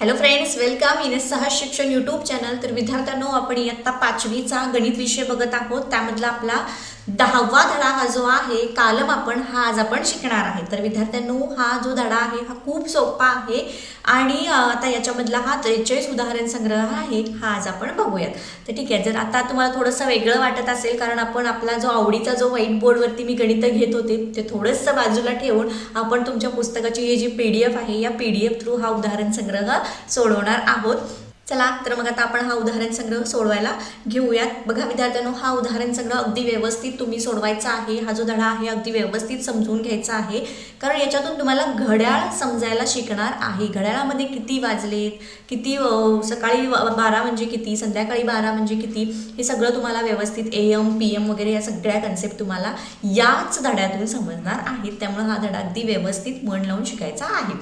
Hello friends welcome Innes सहज शिक्षण YouTube channel तर विद्यार्थ्यांनो आपण इयत्ता पाचवीचा गणित विषय बघत आहोत. त्यामधला आपला दहावा धडा हा जो आहे कालम आपण हा आज आपण शिकणार आहे. तर विद्यार्थ्यांनो हा जो धडा आहे हा खूप सोपा आहे आणि आता याच्यामधला हा त्रेचाळीस उदाहरण संग्रह आहे हा आज आपण बघूयात. तर ठीक आहे जर आता तुम्हाला थोडंसं वेगळं वाटत असेल कारण आपण आपला जो आवडीचा जो व्हाईट बोर्डवरती मी गणित घेत होते ते थोडंसं बाजूला ठेवून आपण तुमच्या पुस्तकाची ही जी पी डी एफ आहे या पी डी एफ थ्रू हा उदाहरण संग्रह सोडवणार आहोत. चला तर मग आता आपण हा उदाहरण संग्रह सोडवायला घेऊयात. बघा विद्यार्थ्यांनो हा उदाहरण संग्रह अगदी व्यवस्थित तुम्ही सोडवायचा आहे. हा जो धडा आहे अगदी व्यवस्थित समजून घ्यायचा आहे. कारण याच्यातून तुम्हाला घड्याळ समजायला शिकणार आहे. घड्याळामध्ये किती वाजलेत किती सकाळी बारा म्हणजे किती संध्याकाळी बारा म्हणजे किती हे सगळं तुम्हाला व्यवस्थित ए एम पी एम वगैरे या सगळ्या कन्सेप्ट तुम्हाला याच धड्यातून समजणार आहेत. त्यामुळे हा धडा अगदी व्यवस्थित मन लावून शिकायचा आहे.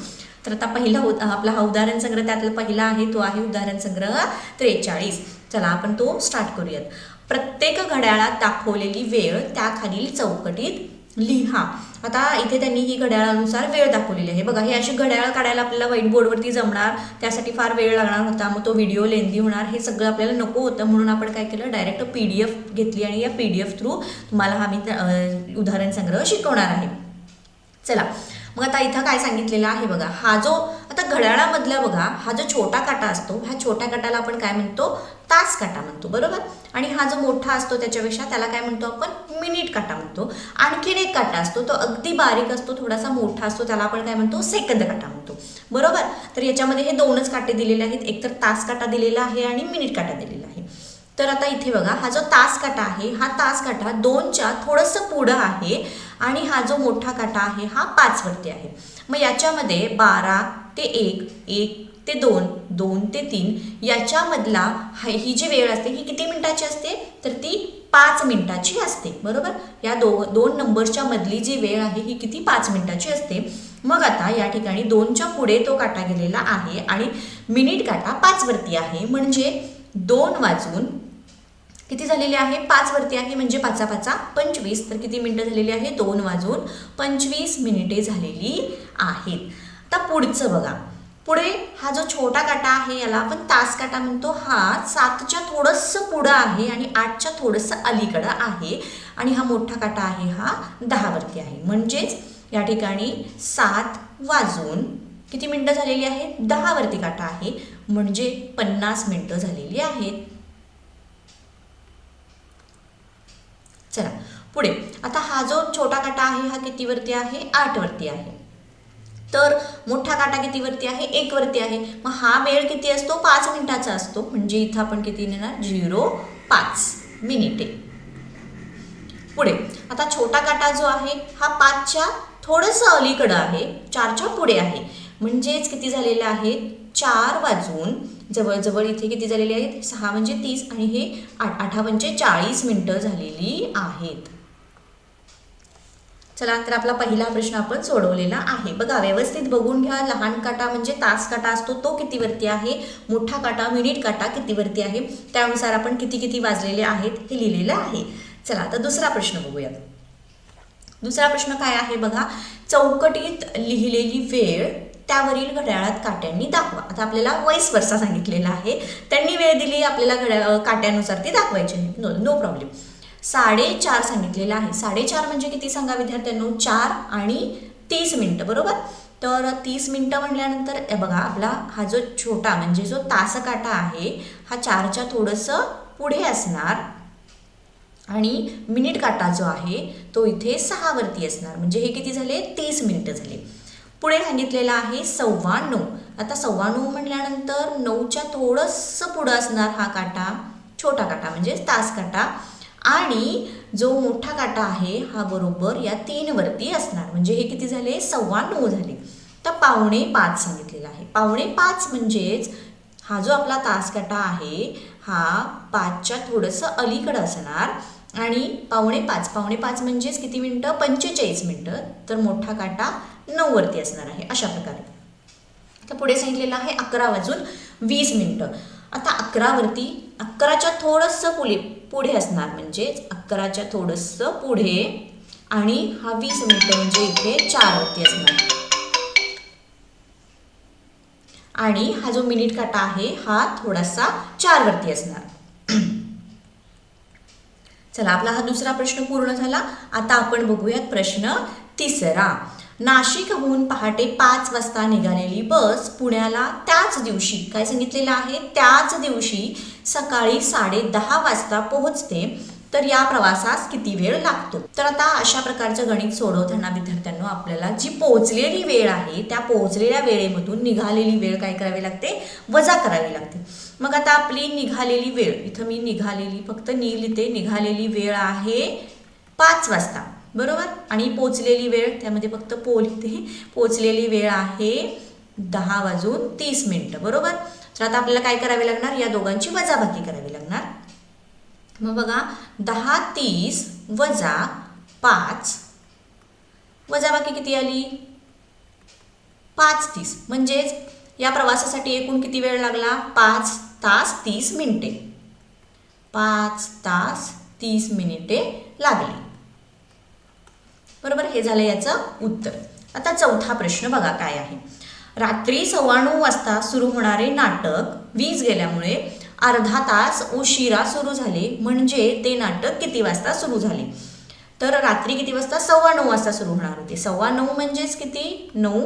तर आता पहिला हो आपला हा उदाहरण संग्रह त्यातला पहिला आहे तो आहे उदाहरण संग्रह त्रेचाळीस. चला आपण तो स्टार्ट करूयात. प्रत्येक घड्याळात दाखवलेली वेळ त्याखालील चौकटीत लिहा. आता इथे त्यांनी ही घड्याळानुसार वेळ दाखवलेली आहे. बघा हे अशी घड्याळ काढायला आपल्याला व्हाईट बोर्डवरती जमणार त्यासाठी फार वेळ लागणार होता मग तो व्हिडिओ लेंदी होणार हे सगळं आपल्याला नको होतं म्हणून आपण काय केलं डायरेक्ट पी डी एफ घेतली आणि या पी डी एफ थ्रू तुम्हाला हा मी उदाहरण संग्रह शिकवणार आहे. चला मग आता इथं काय सांगितलेलं आहे बघा हा जो आता घड्याळामधला बघा हा जो छोटा काटा असतो ह्या छोट्या काटाला आपण काय म्हणतो? तास काटा म्हणतो बरोबर? आणि हा जो मोठा असतो त्याच्यापेक्षा त्याला काय म्हणतो आपण? मिनिट काटा म्हणतो. आणखीन एक काटा असतो तो अगदी बारीक असतो थोडासा मोठा असतो त्याला आपण काय म्हणतो? सेकंद काटा म्हणतो. बरोबर? तर याच्यामध्ये हे दोनच काटे दिलेले आहेत एक तर तास काटा दिलेला आहे आणि मिनिट काटा दिलेला आहे. तर आता इथे बघा हा जो तास काटा आहे हा तास काटा दोनच्या थोडंसं पुढं आहे. आणि हा जो मोठा काटा आहे हा पाचवरती आहे. मग याच्यामध्ये बारा ते एक एक ते दोन दोन ते तीन याच्यामधला ही जी वेळ असते ही किती मिनिटाची असते? तर ती पाच मिनिटाची असते बरोबर? या दो दोन नंबरच्या मधली जी वेळ आहे ही किती? पाच मिनिटाची असते. मग आता या ठिकाणी दोनच्या पुढे तो काटा गेलेला आहे आणि मिनिट काटा पाचवरती आहे. म्हणजे दोन वाजून किती झालेली आहे? पाच वरती आहे म्हणजे पाचा पाचा पंचवीस. तर किती मिनिटं झालेली आहे? दोन वाजून पंचवीस मिनिटे झालेली आहेत. आता पुढचं बघा. पुढे हा जो छोटा काटा आहे याला आपण तास काटा म्हणतो. हा सातच्या थोडंसं पुढं आहे आणि आठच्या थोडंसं अलीकडं आहे. आणि हा मोठा काटा आहे हा दहावरती आहे. म्हणजेच या ठिकाणी सात वाजून किती मिनिटं झालेली आहेत दहावरती काटा आहे. म्हणजे पन्नास मिनटं झालेली आहेत. चला पुढे. आता हा जो छोटा काटा आहे हा कितीवरती आहे? आठवरती आहे. तर मोठा काटा कितीवरती आहे? एकवरती आहे. मग हा वेळ किती असतो? पाच मिनिटाचा असतो. म्हणजे इथं आपण किती नेणार? झिरो पाच मिनिटे. पुढे. आता छोटा काटा जो आहे हा पाचच्या थोडंसं अलीकडं आहे. चारच्या पुढे आहे. म्हणजेच किती झालेलं आहे? चार वाजून जवळजवळ इथे किती झालेले आहेत? सहा म्हणजे तीस आणि हे आठ आठा म्हणजे चाळीस मिनटं झालेली आहेत. चला तर आपला पहिला प्रश्न आपण सोडवलेला आहे. बघा व्यवस्थित बघून घ्या. लहान काटा म्हणजे तास काटा असतो तो कितीवरती आहे? मोठा काटा मिनिट काटा कितीवरती आहे? त्यानुसार आपण किती किती वाजलेले आहेत हे लिहिलेलं आहे. चला तर दुसरा प्रश्न बघूयात दुसरा प्रश्न काय आहे? बघा चौकटीत लिहिलेली वेळ त्यावरील घड्याळात काट्यांनी दाखवा. आता आपल्याला वयस वर्षा सांगितलेला आहे. त्यांनी वेळ दिली आपल्याला घड्या काट्यानुसार ती दाखवायची नो नो प्रॉब्लेम. साडेचार सांगितलेलं आहे. साडेचार म्हणजे किती सांगा विद्यार्थ्यांनो? चार आणि तीस मिनटं बरोबर? तर तीस मिनटं म्हटल्यानंतर बघा आपला हा जो छोटा म्हणजे जो तास काटा आहे हा चारच्या थोडंसं पुढे असणार आणि मिनिट काटा जो आहे तो इथे सहावरती असणार. म्हणजे हे किती झाले? तीस मिनिटं झाले. पुढे सांगितलेलं आहे सव्वाण्णव आता सव्वाण्णव म्हटल्यानंतर नऊच्या थोडंसं पुढं असणार हा काटा छोटा काटा म्हणजे तास काटा. आणि जो मोठा काटा आहे हा बरोबर या तीनवरती असणार. म्हणजे हे किती झाले? सव्वाण्णव झाले. तर पावणे पाच सांगितलेलं आहे. पावणे पाच म्हणजेच हा जो आपला तास काटा आहे हा पाचच्या थोडंसं अलीकडं असणार. आणि पावणे पाच. पावणे पाच म्हणजेच किती मिनटं? पंचेचाळीस मिनटं. तर मोठा काटा नऊवरती असणार आहे. अशा प्रकारे. तर पुढे सांगितलेलं आहे अकरा वाजून वीस मिनटं. आता अकरावरती अकराच्या थोडंसं पुढे पुढे असणार म्हणजेच अकराच्या थोडंसं पुढे आणि हा वीस मिनटं म्हणजे इथे चारवरती असणार आणि हा जो मिनिट काटा आहे हा थोडासा चारवरती असणार. चला आपला हा दुसरा प्रश्न पूर्ण झाला. आता आपण बघूयात प्रश्न तिसरा. नाशिकहून पहाटे पाच वाजता निघालेली बस पुण्याला त्याच दिवशी काय सांगितलेलं आहे? त्याच दिवशी सकाळी साडे दहा वाजता पोहोचते. तर या प्रवासास किती वेळ लागतो? तर आता अशा प्रकारचं गणित सोडवताना विद्यार्थ्यांना आपल्याला जी पोहोचलेली वेळ आहे त्या पोहोचलेल्या वेळेमधून निघालेली वेळ काय करावी लागते? वजा करावी लागते. मग आता आपली निघालेली वेळ इथं मी निघालेली फक्त नी लिहिते निघालेली वेळ आहे पाच वाजता बरोबर? आणि पोचलेली वेळ त्यामध्ये फक्त पो लिहिते पोचलेली वेळ आहे दहा वाजून तीस मिनटं बरोबर? तर आता आपल्याला काय करावे लागणार? या दोघांची वजाबाकी करावी लागणार. मग बघा दहा तीस वजा पाच वजाबाकी किती आली? पाच तीस. म्हणजेच या प्रवासासाठी एकूण किती वेळ लागला? पाच तास तीस मिनिटे. पाच तास तीस मिनिटे लागली. बरोबर? हे झालं याचं उत्तर. आता चौथा प्रश्न बघा काय आहे. रात्री सव्वा नऊ वाजता सुरू होणारे नाटक वीज गेल्यामुळे अर्धा तास उशिरा सुरू झाले. म्हणजे ते नाटक किती वाजता सुरू झाले? तर रात्री किती वाजता? सव्वा नऊ वाजता सुरू होणार होते. सव्वा नऊ म्हणजेच किती? नऊ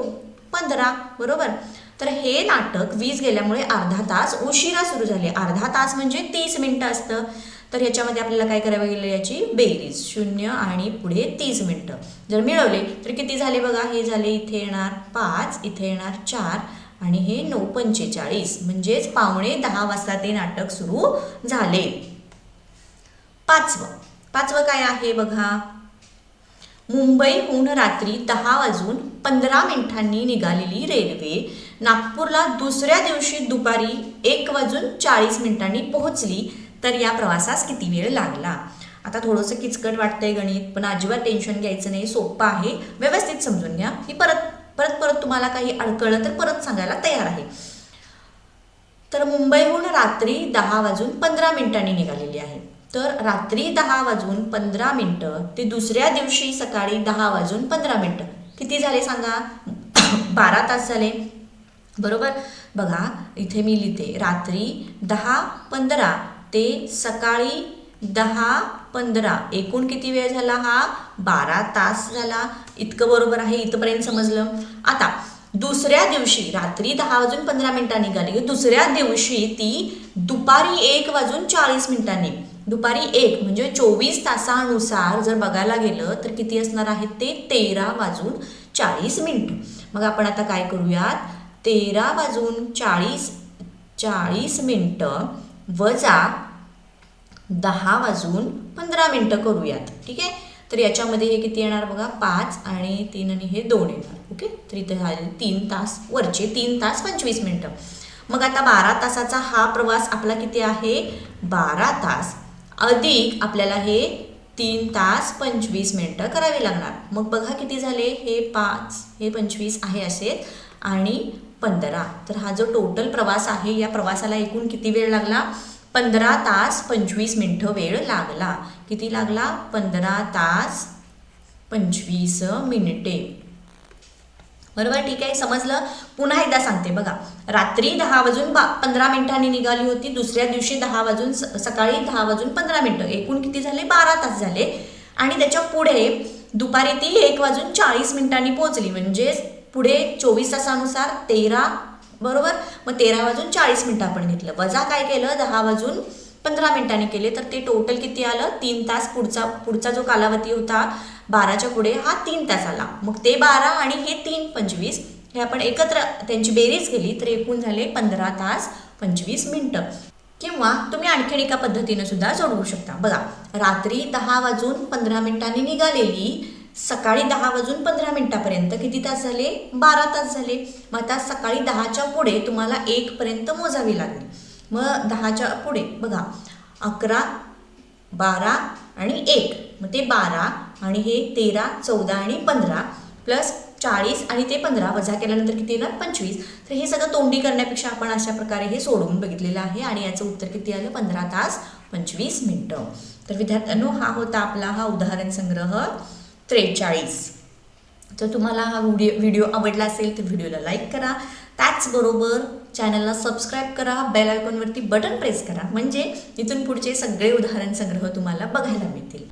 पंधरा. बरोबर? तर हे नाटक वीज गेल्यामुळे अर्धा तास उशिरा सुरू झाले. अर्धा तास म्हणजे तीस मिनटं असतं. तर ह्याच्यामध्ये आपल्याला काय करावं गेलं याची बेरीज. शून्य आणि पुढे तीस मिनटं. जर मिळवले तर किती झाले बघा? हे झाले इथे येणार पाच इथे येणार चार आणि हे नऊ पंचेचाळीस म्हणजेच पावणे दहा वाजता ते नाटक सुरू झाले. पाचवं. पाचवं काय आहे बघा? मुंबईहून रात्री दहा वाजून पंधरा मिनिटांनी निघालेली रेल्वे नागपूरला दुसऱ्या दिवशी दुपारी एक वाजून चाळीस मिनिटांनी पोहोचली तर या प्रवासास किती वेळ लागला? आता थोडंसं किचकट वाटतंय गणित पण अजिबात टेन्शन घ्यायचं नाही सोपं आहे. व्यवस्थित समजून घ्या. ही परत परत परत तुम्हाला काही अडकळलं तर परत सांगायला तयार आहे. तर मुंबईहून रात्री दहा वाजून पंधरा मिनिटांनी निघालेली आहे. तर रात्री दहा वाजून पंधरा मिनटं ते दुसऱ्या दिवशी सकाळी दहा वाजून पंधरा मिनटं. किती झाले सांगा? बारा तास झाले. बरोबर? बघा इथे मी लिहिते. रात्री दहा पंधरा ते सकाळी दहा पंधरा. एकूण किती वेळ झाला हा? बारा तास झाला. इतकं बरोबर आहे इथंपर्यंत समजलं? आता दुसऱ्या दिवशी रात्री दहा वाजून पंधरा मिनिटांनी निघाली. दुसऱ्या दिवशी ती दुपारी एक वाजून चाळीस मिनिटांनी. दुपारी एक म्हणजे चोवीस तासानुसार जर बघायला गेलं तर किती असणार आहेत ते? तेरा वाजून चाळीस मिनिट. मग आपण आता काय करूयात? तेरा वाजून चाळीस चाळीस मिनटं वजा दहा वाजून पंधरा मिनटं करूयात. ठीक आहे? तर याच्यामध्ये हे किती येणार बघा? पाच आणि तीन आणि हे दोन येणार. ओके? तर इथे झाले तीन तास वरचे. तीन तास पंचवीस मिनटं. मग आता बारा तासाचा हा प्रवास आपला किती आहे? बारा तास. अधिक आपल्याला हे तीन तास पंचवीस मिनटं करावी लागणार. मग बघा किती झाले? हे पाच हे पंचवीस आहे असे. आणि पंधरा. तर हा जो टोटल प्रवास आहे या प्रवासाला एकूण किती वेळ लागला? पंधरा तास पंचवीस मिनटं वेळ लागला. किती लागला? पंधरा तास पंचवीस मिनिटे. बरोबर? ठीक आहे? समजलं? पुन्हा एकदा सांगते बघा. रात्री दहा वाजून बा पंधरा मिनिटांनी निघाली होती. दुसऱ्या दिवशी दहा वाजून स- सकाळी दहा वाजून पंधरा मिनटं. एकूण किती झाले? बारा तास झाले. आणि त्याच्या पुढे दुपारी ती एक वाजून चाळीस मिनिटांनी पोहोचली. म्हणजे पुढे चोवीस तासानुसार तेरा बरोबर? मग तेरा वाजून चाळीस मिनिटं आपण घेतलं. वजा काय केलं? दहा वाजून पंधरा मिनिटांनी केले. तर ते टोटल किती आलं? तीन तास पुढचा पुढचा जो कालावधी होता बाराच्या पुढे हा तीन तास आला. मग ते बारा आणि हे तीन पंचवीस हे आपण एकत्र त्यांची बेरीज केली तर एकूण झाले पंधरा तास पंचवीस मिनटं. किंवा तुम्ही आणखीन एका पद्धतीनं सुद्धा सोडवू शकता. बघा रात्री दहा वाजून पंधरा मिनिटांनी निघालेली सकाळी दहा वाजून पंधरा मिनिटापर्यंत किती तास झाले? बारा तास झाले. मग आता सकाळी दहाच्या पुढे तुम्हाला एकपर्यंत मोजावी लागेल. मग दहाच्या पुढे बघा अकरा बारा आणि एक. मग ते बारा आणि हे तेरा चौदा आणि पंधरा प्लस चाळीस आणि ते पंधरा वजा केल्यानंतर किती येणार? पंचवीस. तर हे सगळं तोंडी करण्यापेक्षा आपण अशा प्रकारे हे सोडवून बघितलेलं आहे आणि याचं उत्तर किती आलं? पंधरा तास पंचवीस मिनटं. तर विद्यार्थ्यांनो हा होता आपला हा उदाहरण संग्रह. त्रेचाळीस. तर तुम्हाला हा व्हिडिओ व्हिडिओ आवडला असेल तर व्हिडिओला लाईक करा. त्याचबरोबर चॅनलला सबस्क्राईब करा. बेल आयकॉनवरती बटन प्रेस करा. म्हणजे इथून पुढचे सगळे उदाहरण संग्रह तुम्हाला बघायला मिळतील.